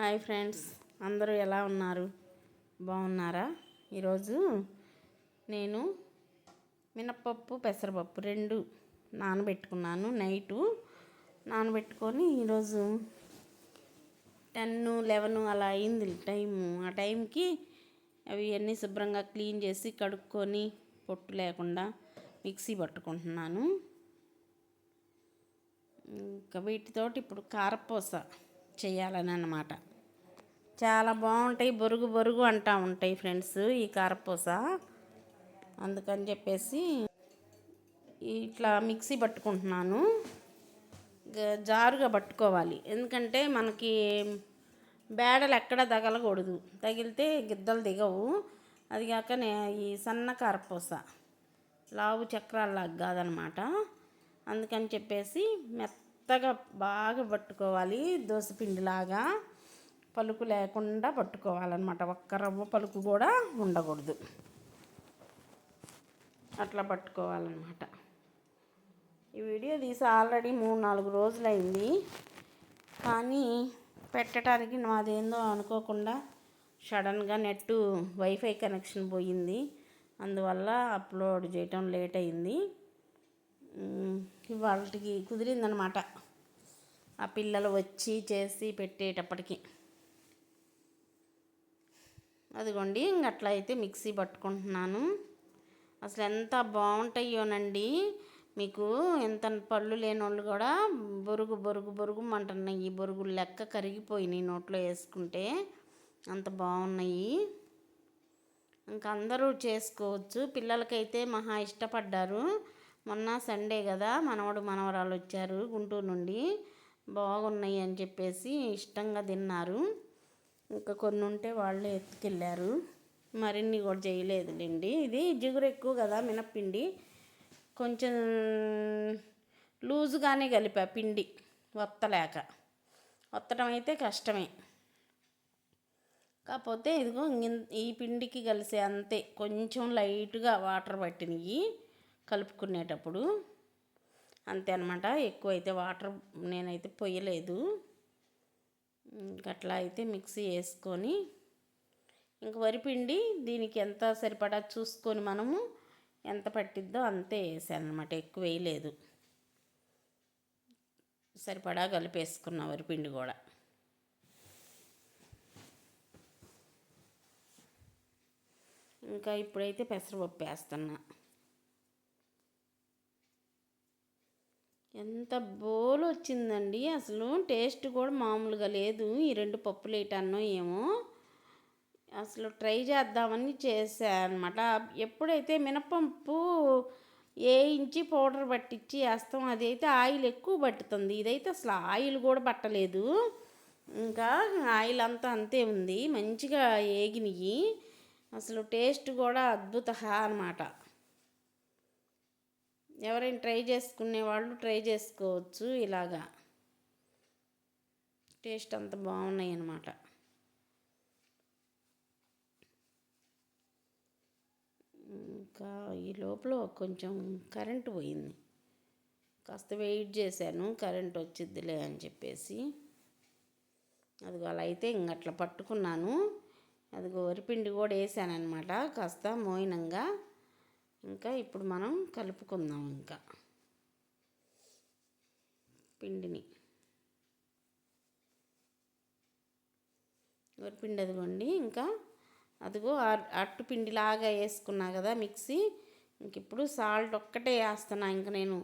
Hi friends అందరూ ఎలా ఉన్నారు? బాగున్నారా? ఈరోజు నేను మినప్పప్పు పెసరపప్పు రెండు నానబెట్టుకున్నాను నైటు. నానబెట్టుకొని ఈరోజు టెన్ లెవెన్ అలా అయింది టైము. ఆ టైంకి అవి అన్నీ శుభ్రంగా క్లీన్ చేసి కడుక్కొని పొట్టు లేకుండా మిక్సీ పట్టుకుంటున్నాను. ఇంకా వీటితోటి ఇప్పుడు కారపూస చేయాలని అన్నమాట చాలా బాగుంటాయి. బొరుగు బొరుగు అంటూ ఉంటాయి ఫ్రెండ్స్ ఈ కారపూస. అందుకని చెప్పేసి ఇట్లా మిక్సీ పట్టుకుంటున్నాను. జారుగా పట్టుకోవాలి. ఎందుకంటే మనకి బేడలు ఎక్కడ తగలకూడదు. తగిలితే గిద్దలు దిగవు. అది కాకనే ఈ సన్న కారపూస లావు చక్రాల్లాగా కాదనమాట. అందుకని చెప్పేసి మెత్తగా బాగా పట్టుకోవాలి. దోసపిండిలాగా. పలుకు లేకుండా పట్టుకోవాలన్నమాట. ఒక్క రవ్వ పలుకు కూడా ఉండకూడదు. అట్లా పట్టుకోవాలన్నమాట. ఈ వీడియో తీసి ఆల్రెడీ మూడు నాలుగు రోజులైంది. కానీ పెట్టడానికి నాదేందో అనుకోకుండా సడన్గా నెట్ వైఫై కనెక్షన్ పోయింది. అందువల్ల అప్లోడ్ చేయటం లేట్ అయింది. వాళ్ళకి కుదిరిందనమాట ఆ పిల్లలు వచ్చి చేసి పెట్టేటప్పటికి. అదిగోండి ఇంక అట్లా అయితే మిక్సీ పట్టుకుంటున్నాను. అసలు ఎంత బాగుంటాయోనండి. మీకు ఎంత పళ్ళు లేని వాళ్ళు కూడా బొరుగు బొరుగు బొరుగు అంటున్నాయి. ఈ బొరుగులు లెక్క కరిగిపోయినాయి నోట్లో వేసుకుంటే. అంత బాగున్నాయి. ఇంకా అందరూ చేసుకోవచ్చు. పిల్లలకైతే మహా ఇష్టపడ్డారు. మొన్న సండే కదా మనవడు మనవరాలు వచ్చారు గుంటూరు నుండి. బాగున్నాయి అని చెప్పేసి ఇష్టంగా తిన్నారు. ఇంకా కొన్ని ఉంటే వాళ్ళే ఎత్తుకెళ్ళారు. మరిన్ని కూడా చేయలేదులేండి. ఇది జిగురు ఎక్కువ కదా మినప్పిండి. కొంచెం లూజుగానే కలిపా పిండి వత్తలేక. వత్తడం అయితే కష్టమే. కాకపోతే ఇదిగో ఈ పిండికి కలిసే అంతే. కొంచెం లైట్గా వాటర్ పట్టినవి కలుపుకునేటప్పుడు. అంతే అనమాట ఎక్కువ అయితే వాటర్ నేనైతే పొయ్యలేదు. అట్లా అయితే మిక్సీ వేసుకొని ఇంక వరిపిండి దీనికి ఎంత సరిపడా చూసుకొని మనము ఎంత పట్టిద్దో అంతే వేసాను అనమాట ఎక్కువ వేయలేదు. సరిపడా కలిపేసుకున్న వరిపిండి కూడా. ఇంకా ఇప్పుడైతే పెసరపప్పు వేస్తున్నా. ఎంత బోలు వచ్చిందండి. అసలు టేస్ట్ కూడా మామూలుగా లేదు. ఈ రెండు పప్పులు వేయటాన్నో ఏమో. అసలు ట్రై చేద్దామని చేశాను అనమాట ఎప్పుడైతే మినపప్పు వేయించి పౌడర్ పట్టించి వేస్తాం అదైతే ఆయిల్ ఎక్కువ పట్టుతుంది. ఇదైతే అసలు ఆయిల్ కూడా పట్టలేదు. ఇంకా ఆయిల్ అంతా అంతే ఉంది. మంచిగా ఏగినాయి. అసలు టేస్ట్ కూడా అద్భుత అనమాట ఎవరైనా ట్రై చేసుకునే వాళ్ళు ట్రై చేసుకోవచ్చు ఇలాగా. టేస్ట్ అంత బాగున్నాయి అన్నమాట. ఇంకా ఈ లోపల కొంచెం కరెంటు పోయింది. కాస్త వెయిట్ చేశాను కరెంట్ వచ్చిద్దిలే అని చెప్పేసి. అదిగో అలా అయితే ఇంక అట్లా పట్టుకున్నాను. అదిగో వరిపిండి కూడా వేసాను అనమాట కాస్త మోయినంగా. ఇంకా ఇప్పుడు మనం కలుపుకుందాం ఇంకా. పిండిని. వరిపిండి అదిగోండి. ఇంకా అదిగో అట్టు పిండిలాగా వేసుకున్నా కదా మిక్సీ. ఇంక ఇప్పుడు సాల్ట్ ఒక్కటే వేస్తున్నా. ఇంక నేను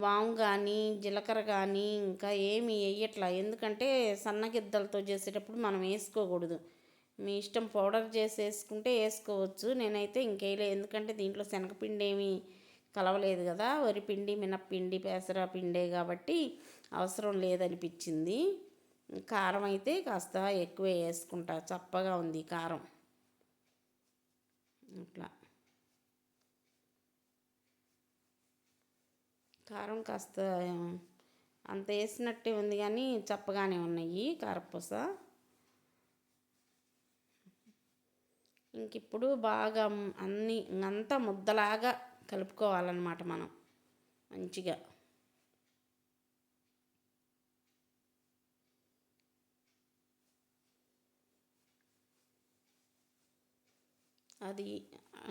వాము కానీ జీలకర్ర కానీ ఇంకా ఏమి వేయట్లా. ఎందుకంటే సన్నగిద్దలతో చేసేటప్పుడు మనం వేసుకోకూడదు. మీ ఇష్టం పౌడర్ చేసేసుకుంటే వేసుకోవచ్చు. నేనైతే ఇంకేలే ఎందుకంటే దీంట్లో శనగపిండి ఏమి కలవలేదు కదా. వరిపిండి మినప్పిండి పెసర పిండే కాబట్టి అవసరం లేదనిపించింది. కారం అయితే కాస్త ఎక్కువే వేసుకుంటా. చప్పగా ఉంది కారం. అట్లా. కారం కాస్త అంత వేసినట్టే ఉంది కానీ చప్పగానే ఉన్నాయి. కారపూస. ఇంక ఇప్పుడు బాగా అన్నీ అంతా ముద్దలాగా కలుపుకోవాలన్నమాట మనం. మంచిగా. అది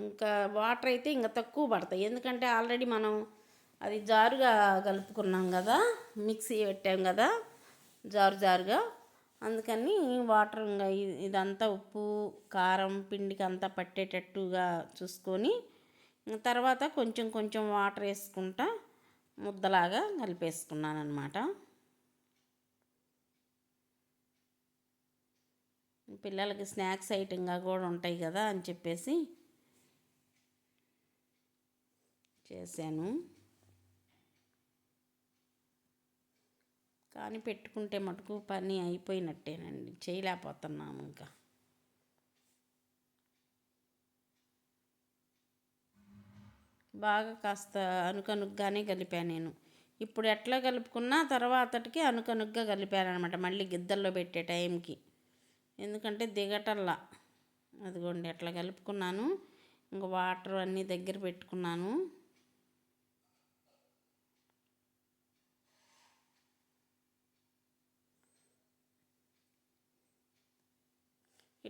ఇంకా వాటర్ అయితే ఇంకా తక్కువ పడతాయి. ఎందుకంటే ఆల్రెడీ మనం అది జారుగా కలుపుకున్నాం కదా మిక్సీ పెట్టాం కదా జారు జారుగా. అందుకని వాటర్ ఇంకా ఇదంతా ఉప్పు కారం పిండికి అంతా పట్టేటట్టుగా చూసుకొని తర్వాత కొంచెం కొంచెం వాటర్ వేసుకుంటా ముద్దలాగా కలిపేసుకున్నాను అనమాట పిల్లలకి స్నాక్స్ ఐటెంగా కూడా ఉంటాయి కదా అని చెప్పేసి చేశాను. కానీ పెట్టుకుంటే మటుకు పని అయిపోయినట్టేనండి. చేయలేకపోతున్నాము ఇంకా. బాగా కాస్త అనుకనుగ్గానే కలిపాను నేను. ఇప్పుడు ఎట్లా కలుపుకున్నా తర్వాతటికి అనుకనుగ్గా కలిపాను అనమాట మళ్ళీ గిద్దల్లో పెట్టే టైంకి. ఎందుకంటే దిగటల్లా. అదిగోండి అట్లా కలుపుకున్నాను ఇంకా వాటర్ అన్నీ దగ్గర పెట్టుకున్నాను.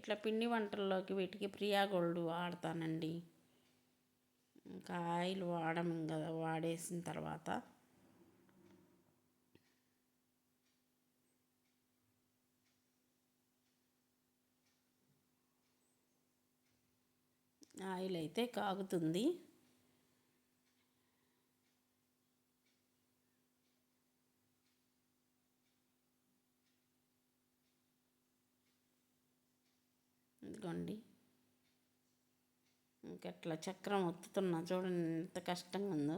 ఇట్లా పిండి వంటల్లోకి వీటికి ప్రియా గోల్డ్ వాడతానండి. ఇంకా ఆయిల్ వాడము కదా వాడేసిన తర్వాత ఆయిల్ అయితే కాగుతుంది. ఇదిగోండి ఇంకెట్లా చక్రం ఒత్తుతున్నా చూడండి ఎంత కష్టంగా ఉందో.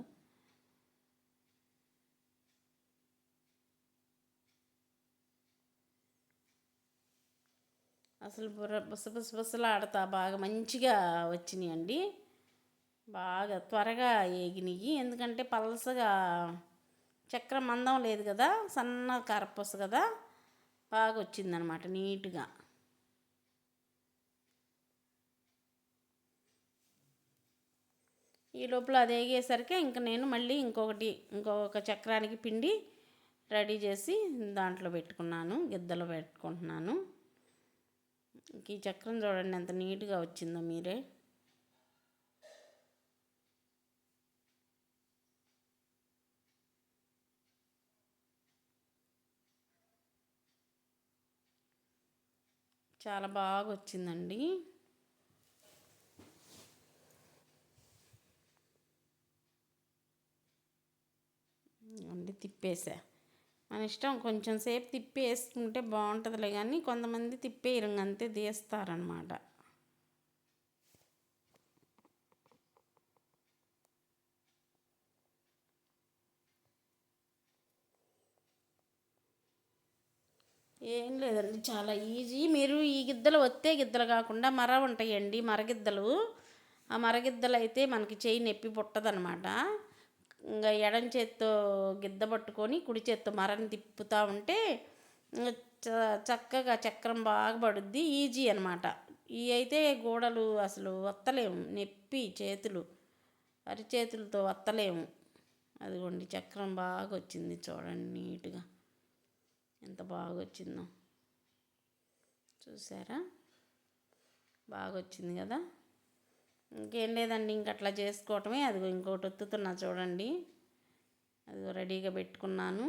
అసలు బుర్ర బుస బుస బుసలాడతా బాగా మంచిగా వచ్చినాయండి. బాగా త్వరగా ఏగినాయి ఎందుకంటే పలసగా చక్రం మందం లేదు కదా సన్న కరపూస కదా బాగా వచ్చిందనమాట నీట్గా. ఈ లోపల అది వేగేసరికి ఇంక నేను మళ్ళీ ఇంకొకటి ఇంకొక చక్రానికి పిండి రెడీ చేసి దాంట్లో పెట్టుకున్నాను గిద్దలో పెట్టుకుంటున్నాను. ఈ చక్రం చూడండి ఎంత నీట్గా వచ్చిందో మీరే. చాలా బాగా వచ్చిందండి అండి తిప్పేసా. మన ఇష్టం కొంచెం సేపు తిప్పి వేసుకుంటే బాగుంటుందిలే కానీ కొంతమంది తిప్పేయరు ఇంక అంతే తీస్తారనమాట ఏం లేదండి చాలా ఈజీ. మీరు ఈ గిద్దలు వస్తే గిద్దలు కాకుండా మర ఉంటాయండి మరగిద్దలు. ఆ మరగిద్దలు అయితే మనకి చేయి నొప్పి పుట్టదనమాట ఇంకా ఎడం చేత్తో గిద్ద పట్టుకొని కుడి చేత్తో మరని తిప్పుతూ ఉంటే చ- చక్కగా చక్రం బాగా పడుద్ది. ఈజీ అనమాట ఈ అయితే గోడలు అసలు వత్తలేము నొప్పి చేతులు అరిచేతులతో వత్తలేము అదిగోండి చక్రం బాగా వచ్చింది చూడండి నీట్గా. ఎంత బాగా వచ్చిందో చూసారా? బాగా వచ్చింది కదా? ఇంకేం లేదండి ఇంక అట్లా చేసుకోవటమే. అదిగో ఇంకోటి ఒత్తుతున్నా చూడండి. అదిగో రెడీగా పెట్టుకున్నాను.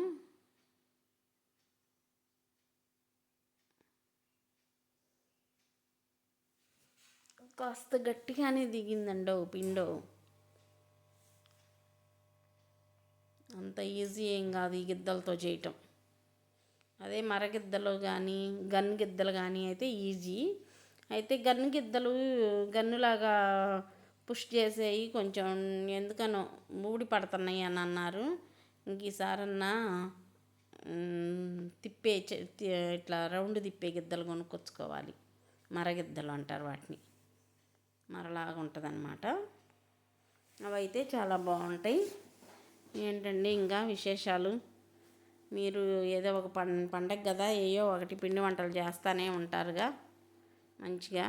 కాస్త గట్టిగానే దిగిందండో పిండో. అంత ఈజీ ఏం కాదు ఈ గిద్దలతో చేయటం. అదే మరగిద్దలు కానీ గన్ గిద్దలు కానీ అయితే ఈజీ. అయితే గన్ను గిద్దలు గన్నులాగా పుష్ చేసేవి కొంచెం ఎందుకనో ఊడి పడుతున్నాయి అని అన్నారు. ఇంక ఈసారన్నా తిప్పే తి- ఇట్లా రౌండ్ తిప్పే గిద్దలు కొనుక్కొచ్చుకోవాలి. మరగిద్దలు అంటారు వాటిని. మరలాగా ఉంటుంది అనమాట అవైతే చాలా బాగుంటాయి. ఏంటండి ఇంకా విశేషాలు? మీరు ఏదో ఒక పండగ కదా ఏయో ఒకటి పిండి వంటలు చేస్తానే ఉంటారుగా. మంచిగా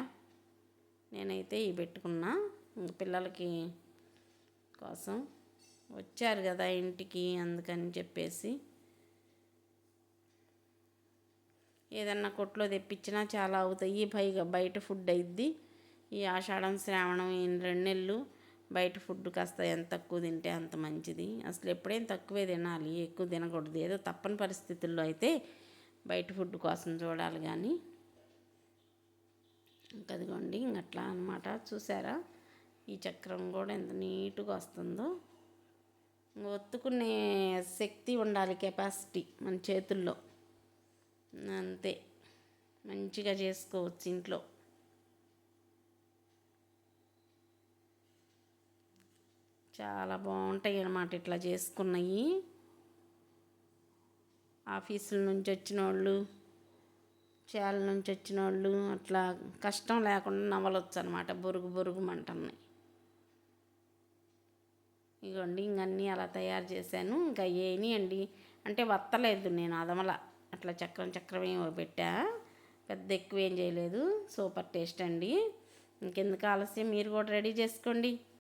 నేనైతే ఇవి పెట్టుకున్నా. ఇంక పిల్లలకి కోసం వచ్చారు కదా ఇంటికి అందుకని చెప్పేసి. ఏదన్నా కొట్లో తెప్పించినా చాలా అవుతాయి. పైగా బయట ఫుడ్ అయిద్ది. ఈ ఆషాఢం శ్రావణం ఈ రెండు నెలలు బయట ఫుడ్ కాస్త ఎంత తక్కువ తింటే అంత మంచిది. అసలు ఎప్పుడైనా తక్కువే తినాలి ఎక్కువ తినకూడదు. ఏదో తప్పని పరిస్థితుల్లో అయితే బయట ఫుడ్ కోసం చూడాలి కానీ. అదిగోండి ఇంక అట్లా అనమాట చూసారా? ఈ చక్రం కూడా ఎంత నీట్గా వస్తుందో. ఒత్తుకునే శక్తి ఉండాలి కెపాసిటీ మన చేతుల్లో. అంతే. మంచిగా చేసుకోవచ్చు ఇంట్లో. చాలా బాగుంటాయి అన్నమాట ఇట్లా చేసుకున్నవి ఆఫీసుల నుంచి వచ్చిన వాళ్ళు చేల నుంచి వచ్చిన వాళ్ళు అట్లా కష్టం లేకుండా నవలొచ్చు అనమాట బొరుగు బొరుగు మంటన్నాయి ఇగోండి ఇంకన్నీ అలా తయారు చేశాను. ఇంకా ఏని అండి అంటే వత్తలేదు నేను అదమల. అట్లా చక్రం చక్రం ఏమో పెట్టా. పెద్ద ఎక్కువ ఏం చేయలేదు. సూపర్ టేస్ట్ అండి. ఇంకెందుకు ఆలస్యం? మీరు కూడా రెడీ చేసుకోండి.